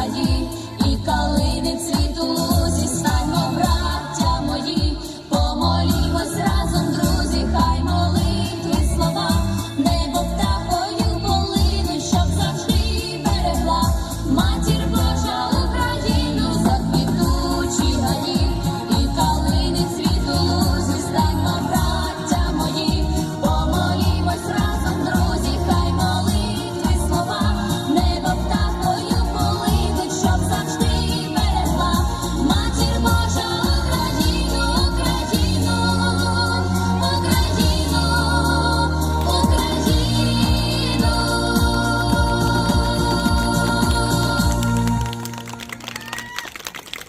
раді і калини цвіту.